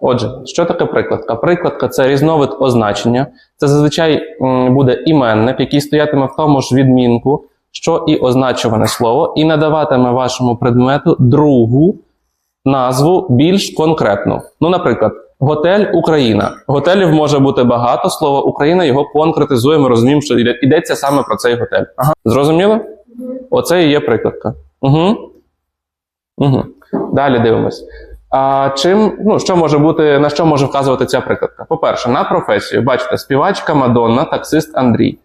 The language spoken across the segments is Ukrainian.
Отже, що таке прикладка? Прикладка це різновид означення. Це зазвичай буде іменник, який стоятиме в тому ж відмінку, що і означуване слово, і надаватиме вашому предмету другу назву більш конкретну. Ну, наприклад, готель Україна. Готелів може бути багато. Слово Україна його конкретизує. Ми розуміємо, що йдеться саме про цей готель. Ага. Зрозуміло? Оце і є прикладка. Угу. Угу. Далі дивимось. А чим, ну, що може бути, на що може вказувати ця прикладка? По-перше, на професію. Бачите, співачка Мадонна, таксист Андрій.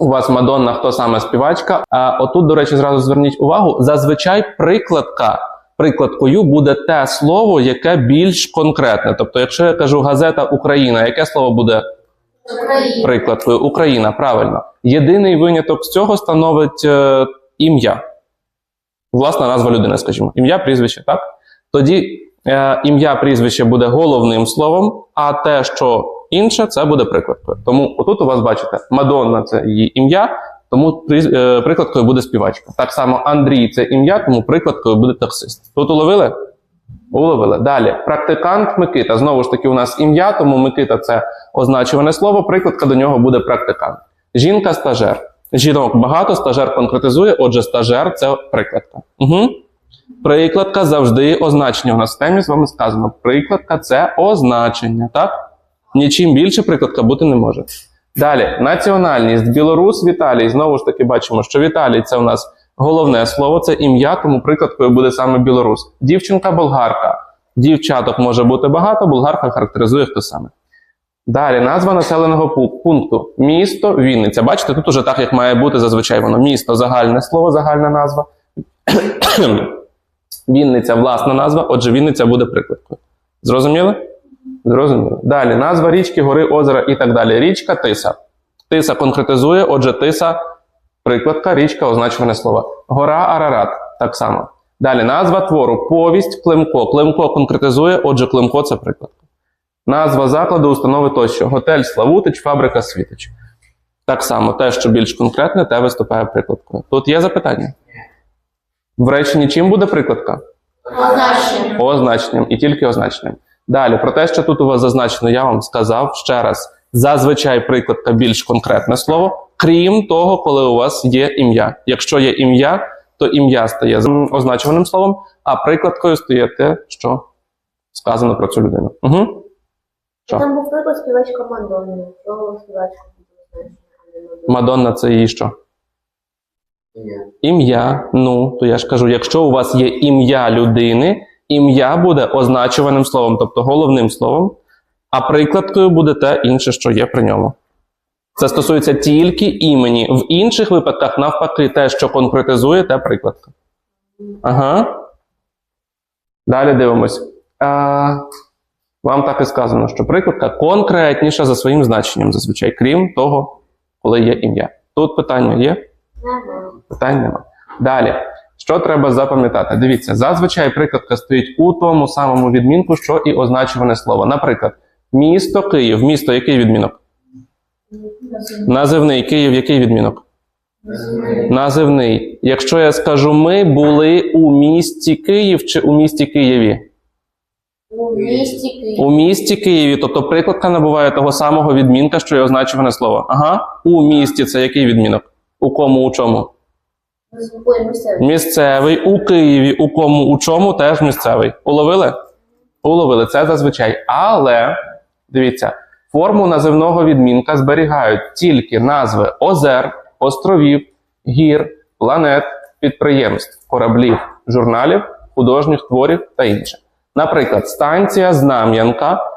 У вас Мадонна, хто саме співачка. А отут, до речі, зразу зверніть увагу: зазвичай прикладка. Прикладкою буде те слово, яке більш конкретне. Тобто, якщо я кажу газета Україна, яке слово буде Україна. прикладкою? Україна, правильно. Єдиний виняток з цього становить е, ім'я. Власна назва людини, скажімо. Ім'я, прізвище, так? Тоді е, ім'я, прізвище буде головним словом, а те, що інше, це буде прикладкою. Тому отут у вас бачите, Мадонна це її ім'я, тому е, прикладкою буде співачка. Так само Андрій це ім'я, тому прикладкою буде таксист. Тут уловили? Уловили. Далі. Практикант Микита. Знову ж таки, у нас ім'я, тому Микита це означуване слово, прикладка до нього буде практикант. Жінка стажер. Жінок багато, стажер конкретизує, отже, стажер це прикладка. Угу. Прикладка завжди означення. У нас в темі з вами сказано. Прикладка це означення, так? Нічим більше прикладка бути не може. Далі, національність. Білорус Віталій. Знову ж таки, бачимо, що Віталій це у нас головне слово, це ім'я, тому прикладкою буде саме білорус. Дівчинка болгарка. Дівчаток може бути багато, болгарка характеризує хто саме. Далі, назва населеного пункту. Місто Вінниця. Бачите, тут уже так, як має бути зазвичай воно. Місто загальне слово, загальна назва. Вінниця власна назва, отже, Вінниця буде прикладкою. Зрозуміли? Зрозуміло. Далі, назва річки, гори, озера і так далі. Річка Тиса. Тиса конкретизує, отже, Тиса прикладка, річка, означуване слово. Гора Арарат так само. Далі назва твору, повість, Климко. Климко конкретизує, отже, Климко це прикладка. Назва закладу, установи тощо. Готель Славутич, фабрика Світич. Так само, те, що більш конкретне, те виступає прикладкою. Тут є запитання? В реченні чим буде прикладка? Означення. Означенням і тільки означенням. Далі, про те, що тут у вас зазначено, я вам сказав ще раз. Зазвичай прикладка більш конкретне слово, крім того, коли у вас є ім'я. Якщо є ім'я, то ім'я стає означуваним словом, а прикладкою стає те, що сказано про цю людину. Угу. Що? Там був приклад співачка Мадонна. Мадонна це її що? Ім'я. Ну, то я ж кажу, якщо у вас є ім'я людини, ім'я буде означуваним словом, тобто головним словом, а прикладкою буде те інше, що є при ньому. Це стосується тільки імені. В інших випадках, навпаки, те, що конкретизує, те прикладка. Ага. Далі дивимось. А, вам так і сказано, що прикладка конкретніша за своїм значенням, зазвичай, крім того, коли є ім'я. Тут питання є? Нема. Питань нема. Далі, що треба запам'ятати? Дивіться, зазвичай прикладка стоїть у тому самому відмінку, що і означуване слово. Наприклад, місто Київ. Місто який відмінок? Називний Київ, який відмінок? Називний. Якщо я скажу, ми були у місті Київ чи у місті Києві? У місті Київ. У місті Києві, тобто прикладка набуває того самого відмінка, що і означуване слово. Ага. У місті це який відмінок? У кому, у чому? Місцевий. Місцевий у Києві, у кому, у чому теж місцевий. Уловили? Уловили, це зазвичай. Але дивіться, форму називного відмінка зберігають тільки назви озер, островів, гір, планет, підприємств, кораблів, журналів, художніх творів та інше. Наприклад, станція Знам'янка,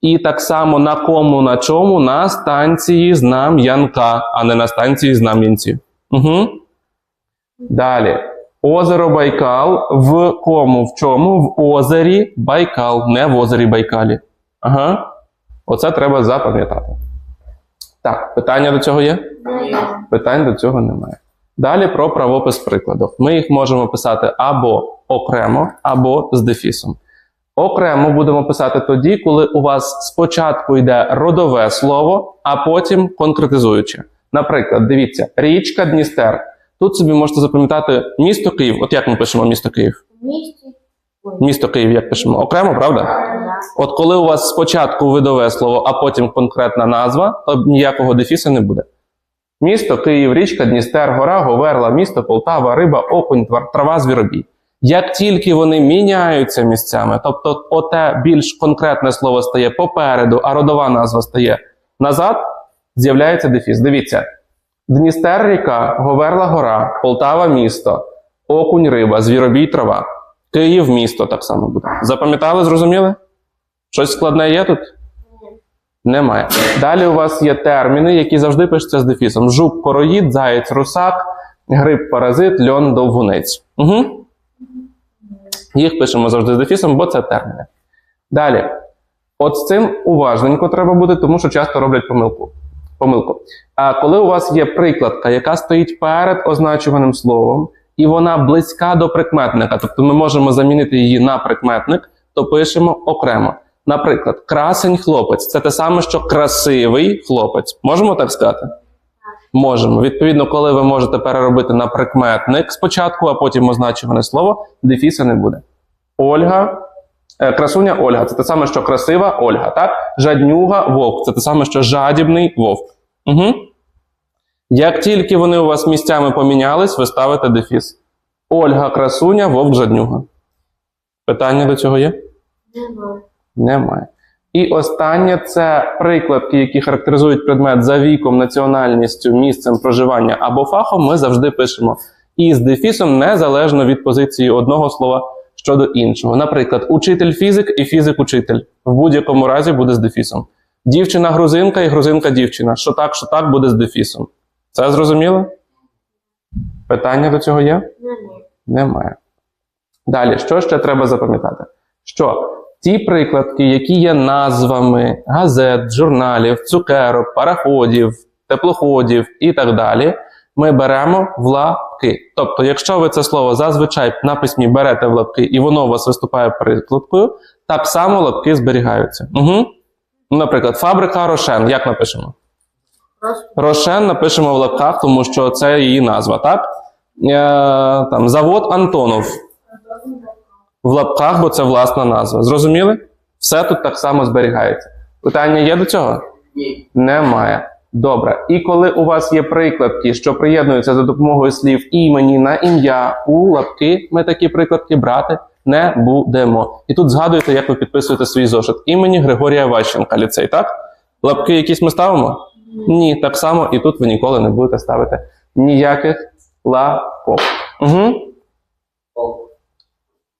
і так само на кому, на чому, на станції Знам'янка, а не на станції Знам'янці. Угу. Далі. Озеро Байкал в кому? В чому? В озері Байкал, не в озері Байкалі. Ага. Оце треба запам'ятати. Так, питання до цього є? Нема. Питань до цього немає. Далі про правопис прикладу. Ми їх можемо писати або окремо, або з дефісом. Окремо будемо писати тоді, коли у вас спочатку йде родове слово, а потім конкретизуюче. Наприклад, дивіться, річка Дністер. Тут собі можете запам'ятати місто Київ. От як ми пишемо місто Київ? Місто Київ, як пишемо? Окремо, правда? От коли у вас спочатку видове слово, а потім конкретна назва, то ніякого дефісу не буде. Місто, Київ, річка, Дністер, гора, Говерла, місто, Полтава, риба, окунь, трава, звіробій. Як тільки вони міняються місцями, тобто оте більш конкретне слово стає попереду, а родова назва стає назад, з'являється дефіс. Дивіться: Дністер ріка, Говерла гора, Полтава місто, окунь, риба, звіробій, трава. Київ місто так само буде. Запам'ятали, зрозуміли? Щось складне є тут? Немає. Далі у вас є терміни, які завжди пишуться з дефісом: жук, короїд, заєць, русак, гриб, паразит, льон, довгунець. Угу. Їх пишемо завжди з дефісом, бо це терміни. Далі. От з цим уважненько треба бути, тому що часто роблять помилку. Помилку. А коли у вас є прикладка, яка стоїть перед означуваним словом, і вона близька до прикметника, тобто ми можемо замінити її на прикметник, то пишемо окремо. Наприклад, красень хлопець це те саме, що красивий хлопець. Можемо так сказати? Можемо. Відповідно, коли ви можете переробити на прикметник спочатку, а потім означуване слово, дефіса не буде. Ольга, красуня Ольга це те саме, що красива Ольга, так? Жаднюга вовк це те саме, що жадібний вовк. Угу. Як тільки вони у вас місцями помінялись, ви ставите дефіс. Ольга красуня, вовк жаднюга. Питання до цього є? Нема. Немає. І останнє це прикладки, які характеризують предмет за віком, національністю, місцем проживання або фахом. Ми завжди пишемо із дефісом незалежно від позиції одного слова щодо іншого. Наприклад, учитель фізик і фізик-учитель в будь-якому разі буде з дефісом. Дівчина грузинка і грузинка дівчина. Що так, що так буде з дефісом. Це зрозуміло? Питання до цього є? Нема. Немає. Далі, що ще треба запам'ятати? Що ті прикладки, які є назвами газет, журналів, цукерок, пароходів, теплоходів і так далі, ми беремо в лапки. Тобто, якщо ви це слово зазвичай на письмі берете в лапки і воно у вас виступає прикладкою, так само лапки зберігаються. Угу. Наприклад, фабрика Рошен. Як напишемо? Рошен напишемо в лапках, тому що це її назва, так? Е, там, завод Антонов в лапках, бо це власна назва. Зрозуміли? Все тут так само зберігається. Питання є до цього? Ні. Немає. Добре. І коли у вас є прикладки, що приєднуються за допомогою слів імені на ім'я у лапки, ми такі прикладки брати не будемо. І тут згадуйте, як ви підписуєте свій зошит. Імені Григорія Ващенка, ліцей, так? Лапки якісь ми ставимо? Ні, так само і тут ви ніколи не будете ставити ніяких лапок. Угу.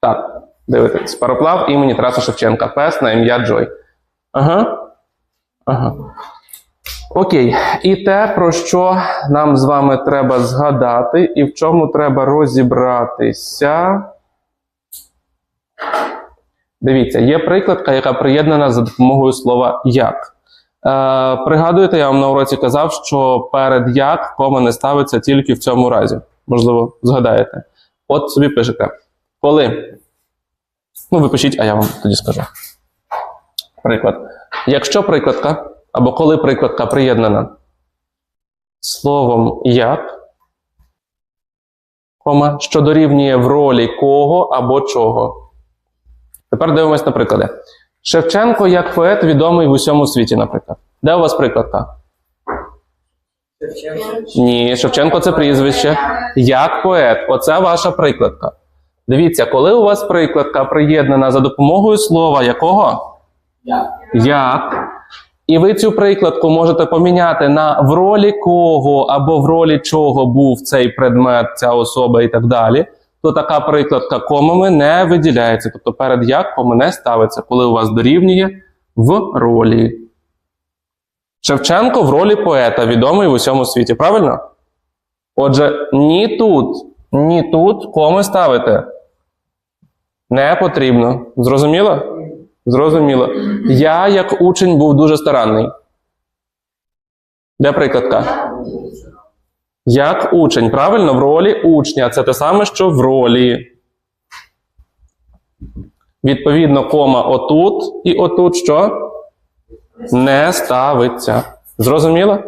Так, дивитесь. Пароплав імені Тараса Шевченка. Пес на ім'я Джой. Ага. Ага. Окей. І те, про що нам з вами треба згадати, і в чому треба розібратися. Дивіться, є прикладка, яка приєднана за допомогою слова як. Е, пригадуєте, я вам на уроці казав, що перед як кома не ставиться тільки в цьому разі. Можливо, згадаєте. От собі пишете. Коли. Ну, ви пишіть, а я вам тоді скажу. Приклад. Якщо прикладка, або коли прикладка приєднана словом як, кома, що дорівнює в ролі кого або чого. Тепер дивимось на приклади. Шевченко як поет відомий в усьому світі, наприклад. Де у вас прикладка? Ні, Шевченко це прізвище. Як поет. Оце ваша прикладка. Дивіться, коли у вас прикладка приєднана за допомогою слова якого? Я. Як. І ви цю прикладку можете поміняти на в ролі кого або в ролі чого був цей предмет, ця особа і так далі, то така прикладка комами не виділяється. Тобто перед як коми не ставиться, коли у вас дорівнює в ролі. Шевченко в ролі поета, відомий в усьому світі, правильно? Отже, ні тут, ні тут коми ставити не потрібно. Зрозуміло? Зрозуміло. Я, як учень, був дуже старанний. Де прикладка? Як учень, правильно? В ролі учня. Це те саме, що в ролі. Відповідно, кома отут і отут що? Не ставиться. Зрозуміло?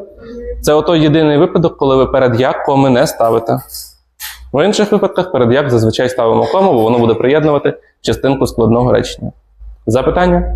Це ото єдиний випадок, коли ви перед як коми не ставите. В інших випадках перед як зазвичай ставимо кому, бо воно буде приєднувати частинку складного речення. Запитання?